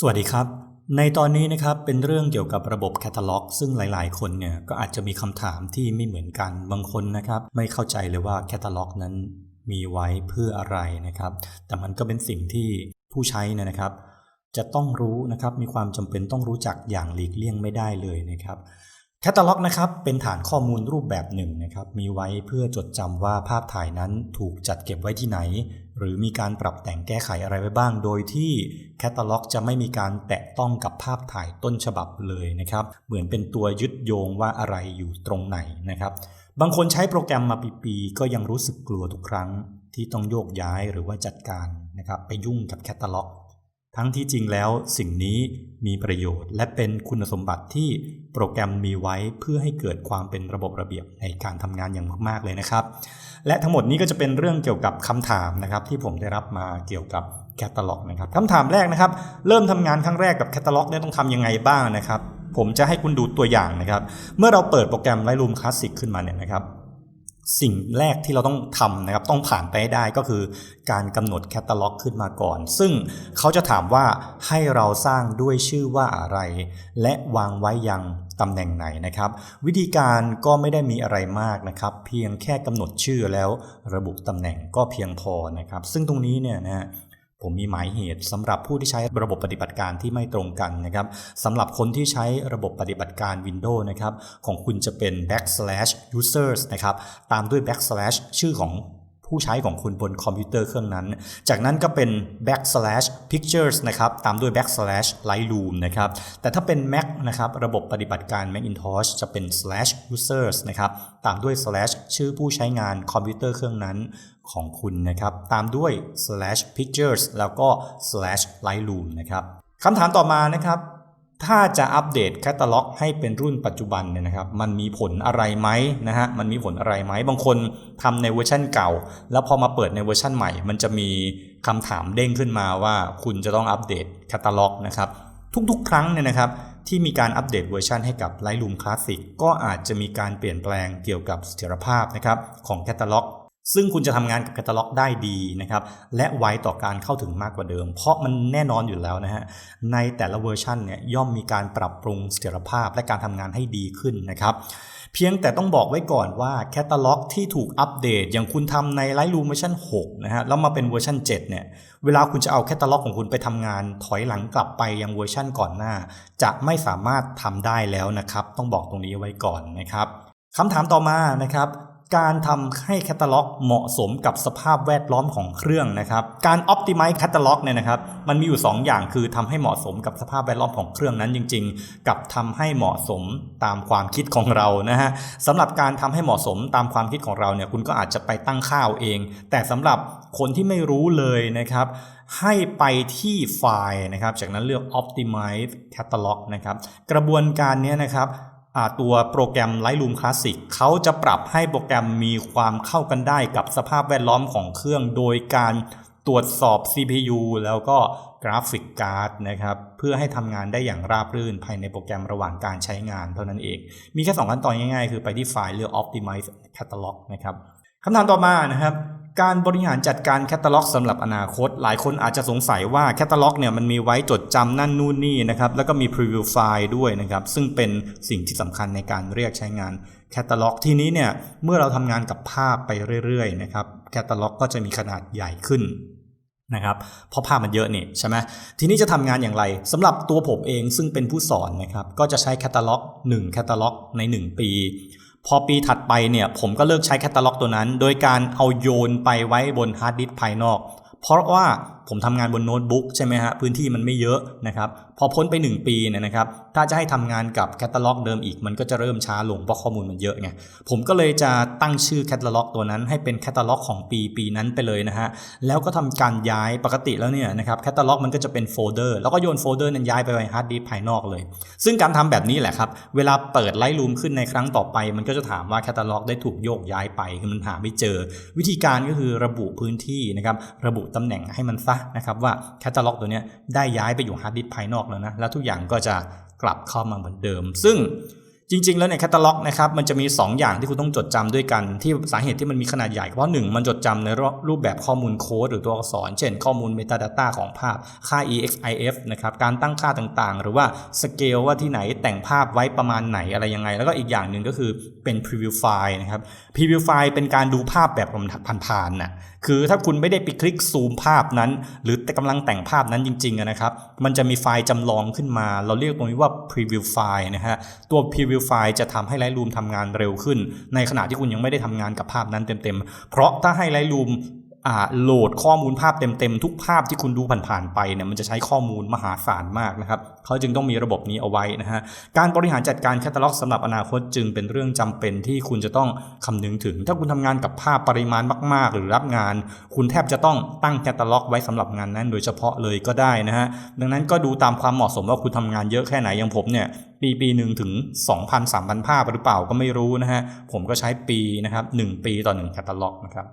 สวัสดีครับ ในตอนนี้นะครับเป็นเรื่องเกี่ยวกับระบบแคตตาล็อก ซึ่งหลาย ๆ คนเนี่ยก็อาจจะมีคำถามที่ไม่เหมือนกันบางคนนะครับ ไม่เข้าใจเลยว่าแคตตาล็อกนั้นมีไว้เพื่ออะไรนะครับ แต่มันก็เป็นสิ่งที่ผู้ใช้นยนะครับ จะต้องรู้นะครับมีความจำเป็นต้องรู้จักอย่างหลีกเลี่ยงไม่ได้เลยนะครับ แคตตาล็อกนะครับเป็นฐานข้อมูลรูปแบบหนึ่งนะครับมีไว้เพื่อจดจำว่าภาพถ่ายนั้นถูกจัดเก็บไว้ที่ไหน หรือมีการปรับแต่งแก้ไขอะไรไว้บ้าง โดยที่แคตตาล็อกจะไม่มีการแตะต้องกับภาพถ่ายต้นฉบับเลยนะครับเหมือนเป็นตัวยึดโยงว่าอะไรอยู่ตรงไหนนะครับบางคนใช้โปรแกรมมาปีๆก็ยังรู้สึกกลัวทุกครั้งที่ต้องโยกย้ายหรือว่าจัดการนะครับไปยุ่งกับแคตตาล็อก ทั้งที่จริงแล้วสิ่งนี้มีประโยชน์และเป็นคุณสมบัติที่โปรแกรมมีไว้เพื่อให้เกิดความเป็นระบบระเบียบในการทำงานอย่างมากๆเลยนะครับ และทั้งหมดนี้ก็จะเป็นเรื่องเกี่ยวกับคำถามนะครับ ที่ผมได้รับมาเกี่ยวกับแคตตาล็อกนะครับคำถามแรกนะครับ เริ่มทำงานครั้งแรกกับแคตตาล็อกเนี่ยต้องทำยังไงบ้างนะครับ ผมจะให้คุณดูตัวอย่างนะครับ เมื่อเราเปิดโปรแกรม Lightroom Classic ขึ้นมาเนี่ยนะครับ สิ่งแรกที่เราต้องทำนะครับต้องผ่านไปได้ก็คือการกำหนดแคตตาล็อกขึ้นมาก่อน ซึ่งเขาจะถามว่าให้เราสร้างด้วยชื่อว่าอะไร และวางไว้ยังตำแหน่งไหนนะครับ วิธีการก็ไม่ได้มีอะไรมากนะครับ เพียงแค่กำหนดชื่อแล้วระบุตำแหน่งก็เพียงพอนะครับ ซึ่งตรงนี้เนี่ยนะฮะ ผมมีหมายเหตุสำหรับผู้ที่ใช้ระบบปฏิบัติการที่ไม่ตรงกันนะครับสำหรับคนที่ใช้ระบบปฏิบัติการ Windows นะครับของคุณจะเป็น backslash users นะครับตามด้วย backslash ชื่อของ ผู้ใช้ของคุณบนคอมพิวเตอร์เครื่องนั้น จากนั้นก็เป็น backslash pictures นะครับ ตามด้วย backslash lightroom นะครับ แต่ถ้าเป็น Mac นะครับ ระบบปฏิบัติการ Macintosh จะเป็น slash users นะครับ ตามด้วย slash ชื่อผู้ใช้งานคอมพิวเตอร์เครื่องนั้นของคุณนะครับ ตามด้วย slash pictures แล้วก็ slash lightroom นะครับคำถามต่อมานะครับ ถ้าจะอัปเดตแคตตาล็อกให้เป็นรุ่นปัจจุบันเนี่ยนะครับ มันมีผลอะไรไหมนะฮะ มันมีผลอะไรไหม บางคนทำในเวอร์ชันเก่า แล้วพอมาเปิดในเวอร์ชันใหม่ มันจะมีคำถามเด้งขึ้นมาว่าคุณจะต้องอัปเดตแคตตาล็อกนะครับ ทุกๆ ครั้งเนี่ยนะครับ ที่มีการอัปเดตเวอร์ชันให้กับ Lightroom Classic ก็อาจจะมีการเปลี่ยนแปลงเกี่ยวกับเสถียรภาพนะครับของแคตตาล็อก ซึ่งคุณจะทำงานกับแคตตาล็อกได้ดีนะครับ และไวต่อการเข้าถึงมากกว่าเดิม เพราะมันแน่นอนอยู่แล้วนะฮะ ในแต่ละเวอร์ชันเนี่ยย่อมมีการปรับปรุงเสถียรภาพและการทำงานให้ดีขึ้นนะครับ เพียงแต่ต้องบอกไว้ก่อนว่าแคตตาล็อกที่ถูกอัปเดต อย่างคุณทำใน Lightroom เวอร์ชัน6นะฮะ แล้วมาเป็นเวอร์ชัน7 เนี่ย เวลาคุณจะเอาแคตตาล็อกของคุณไปทำงาน ถอยหลังกลับไปยังเวอร์ชันก่อนหน้า จะไม่สามารถทำได้แล้วนะครับ ต้องบอกตรงนี้ไว้ก่อนนะครับคำถามต่อมานะครับ การทำให้แคตตาล็อกเหมาะสมกับสภาพแวดล้อมของเครื่องนะครับ การ optimize แคตตาล็อกเนี่ยนะครับ มันมีอยู่ 2 อย่างคือทำให้เหมาะสมกับสภาพแวดล้อมของเครื่องนั้นจริง ๆ กับทำให้เหมาะสมตามความคิดของเรานะฮะสำหรับการทำให้เหมาะสมตามความคิดของเราเนี่ยคุณก็อาจจะไปตั้งค่าเอาเองแต่สำหรับคนที่ไม่รู้เลยนะครับให้ไปที่ไฟล์นะครับ จากนั้นเลือก optimize catalog นะครับ กระบวนการนี้นะครับ ตัวโปรแกรม Lightroom Classic เขาจะปรับให้โปรแกรมมีความเข้ากันได้กับสภาพแวดล้อมของเครื่อง โดยการตรวจสอบ CPU แล้วก็กราฟิกการ์ดนะครับ เพื่อให้ทำงานได้อย่างราบรื่นภายในโปรแกรมระหว่างการใช้งานเท่านั้นเอง มีแค่2ขั้นตอนง่ายๆ คือไปที่ไฟล์เลือก Optimize Catalog นะครับ คำถามต่อมานะครับ การบริหารจัดการแคตตาล็อกสำหรับอนาคต หลายคนอาจจะสงสัยว่าแคตตาล็อกเนี่ยมันมีไว้จดจำนั่นนู่นนี่นะครับ แล้วก็มี preview ไฟล์ด้วยนะครับ ซึ่งเป็นสิ่งที่สำคัญในการเรียกใช้งานแคตตาล็อกทีนี้เนี่ยเมื่อเราทำงานกับภาพไปเรื่อยๆนะครับแคตตาล็อกก็จะมีขนาดใหญ่ขึ้นนะครับเพราะภาพมันเยอะนี่ใช่ไหมทีนี้จะทำงานอย่างไรสำหรับตัวผมเองซึ่งเป็นผู้สอนนะครับก็จะใช้แคตตาล็อก1แคตตาล็อกใน 1 ปี พอปีถัดไปเนี่ยผมก็เลิกใช้แคตตาล็อกตัวนั้น โดยการเอาโยนไปไว้บนฮาร์ดดิสก์ภายนอก เพราะว่าผมทำงานบนโน้ตบุ๊กใช่ไหมฮะพื้นที่มันไม่เยอะนะครับ พอพ้นไป 1 ปีเนี่ยนะครับ ถ้าจะให้ทำงานกับแคตตาล็อกเดิมอีกมันก็จะเริ่มช้าลงเพราะข้อมูลมันเยอะไงผมก็เลยจะตั้งชื่อแคตตาล็อกตัวนั้นให้เป็นแคตตาล็อกของปีปีนั้นไปเลยนะฮะแล้วก็ทำการย้ายปกติแล้วเนี่ยนะครับแคตตาล็อกมันก็จะเป็นโฟลเดอร์แล้วก็โยนโฟลเดอร์นั้นย้ายไปไว้ฮาร์ดดิสก์ภายนอกเลย ซึ่งการทำแบบนี้แหละครับ เวลาเปิดไลท์รูมขึ้นในครั้งต่อไป มันก็จะถามว่าแคตตาล็อกได้ถูกโยกย้ายไปคือมันหาไม่เจอ วิธีการก็คือระบุพื้นที่นะครับระบุตำแหน่งให้มันซะนะครับว่าแคตตาล็อกตัวเนี้ยได้ย้ายไปอยู่ฮาร์ดดิสก์ภายนอกแล้วนะ แล้วทุกอย่างก็จะกลับเข้ามาเหมือนเดิม ซึ่ง จริง ๆ แล้วในแคตตาล็อกนะครับมันจะมี 2 อย่างที่คุณต้องจดจำด้วยกัน ที่สาเหตุที่มันมีขนาดใหญ่ เพราะหนึ่งมันจดจำในรูปแบบข้อมูลโค้ดหรือตัวอักษร เช่นข้อมูล Metadata ของภาพค่า EXIF นะครับการตั้งค่าต่างๆ หรือว่าสเกลว่าที่ไหนแต่งภาพไว้ประมาณไหนอะไรยังไง แล้วก็อีกอย่างหนึ่งก็คือเป็น preview file นะครับ preview file เป็นการดูภาพแบบผ่านๆน่ะคือถ้าคุณไม่ได้ไปคลิกซูมภาพนั้น หรือแต่กำลังแต่งภาพนั้นจริงๆนะครับมันจะมีไฟล์จำลองขึ้นมา เราเรียกตรงนี้ว่า preview file นะฮะตัว preview file จะทำให้ Lightroom ทำงานเร็วขึ้น ในขณะที่คุณยังไม่ได้ทำงานกับภาพนั้นเต็มๆ เพราะถ้าให้ Lightroom โหลดข้อมูลภาพเต็มๆ ทุกภาพที่คุณดูผ่านๆไปเนี่ยมันจะใช้ข้อมูลมหาศาลมากนะครับเขาจึงต้องมีระบบนี้เอาไว้นะฮะการบริหารจัดการแคตตาล็อกสำหรับอนาคตจึงเป็นเรื่องจำเป็นที่คุณจะต้องคำนึงถึง ถ้าคุณทำงานกับภาพปริมาณมาก ๆ หรือรับงาน คุณแทบจะต้องตั้งแคตตาล็อกไว้สำหรับงานนั้นโดยเฉพาะเลยก็ได้นะฮะดังนั้นก็ดูตามความเหมาะสมว่าคุณทำงานเยอะแค่ไหนอย่างผมเนี่ย ปีปีหนึ่งถึง 2,000 3,000 ภาพหรือเปล่าก็ไม่รู้นะฮะผมก็ใช้ปีนะครับ1ปีต่อ1แคตตาล็อกนะครับ